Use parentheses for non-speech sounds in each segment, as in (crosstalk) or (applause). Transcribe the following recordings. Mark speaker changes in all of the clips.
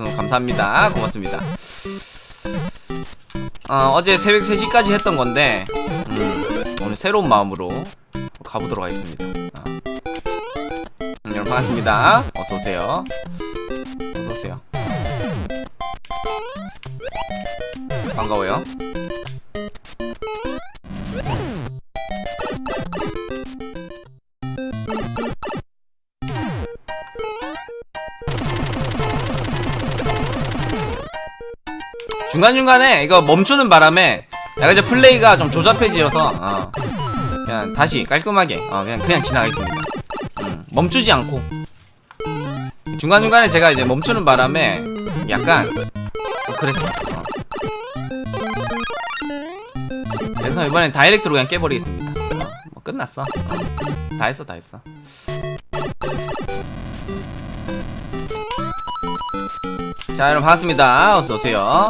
Speaker 1: 음, 감사합니다. 고맙습니다. 어, 어제 새벽 3시까지 했던 건데 음, 오늘 새로운 마음으로 가보도록 하겠습니다. 어. 음, 여러분 반갑습니다. 어서 오세요. 어서 오세요. 반가워요. 중간중간에 이거 멈추는 바람에 약간 이제 플레이가 좀 조잡해지어서 어, 그냥 다시 깔끔하게 어, 그냥 그냥 지나가겠습니다. 음, 멈추지 않고 중간중간에 제가 이제 멈추는 바람에 약간 어, 그랬어. 어. 그래서 이번엔 다이렉트로 그냥 깨버리겠습니다. 어, 뭐 끝났어. 어, 다 했어, 다 했어. 자, 여러분 반갑습니다. 어서 오세요.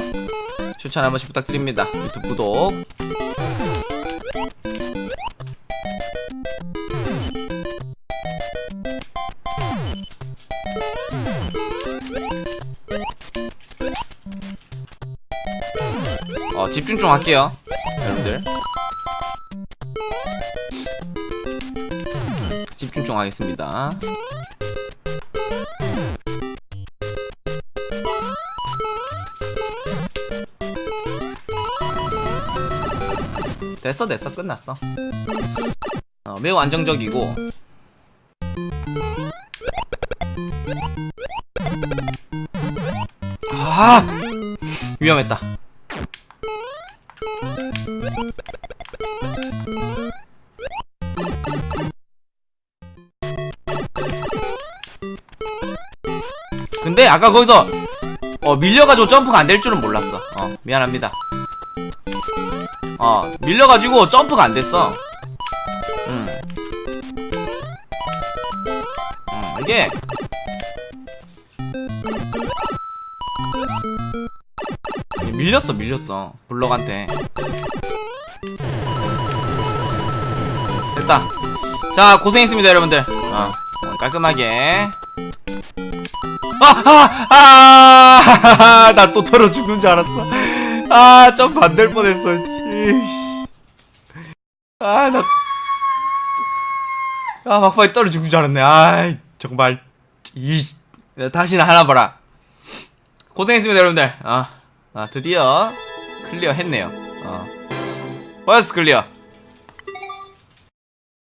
Speaker 1: 추천 한 번씩 부탁드립니다. 유튜브 구독. 어, 집중 좀 할게요. 여러분들. 집중 좀 하겠습니다. 됐어 됐어. 끝났어. 어, 매우 안정적이고. 아! 위험했다. 근데 아까 거기서 어 밀려가지고 점프가 안 될 줄은 몰랐어. 어 미안합니다 어 밀려가지고 점프가 안 됐어. 음. 음 이게. 밀렸어 밀렸어. 블럭한테. 됐다. 자 고생했습니다 여러분들. 어 어, 깔끔하게. (laughs) 아아아나 또 털어 죽는 줄 알았어. 아 점프 안 될 뻔했어 이씨. 아, 나. 아, 막판에 떨어 죽는 줄 알았네. 아, 정말. 이, 다시는 하나 봐라. 고생했습니다, 여러분들. 아, 아, 드디어 클리어 했네요. 어. 버스 클리어.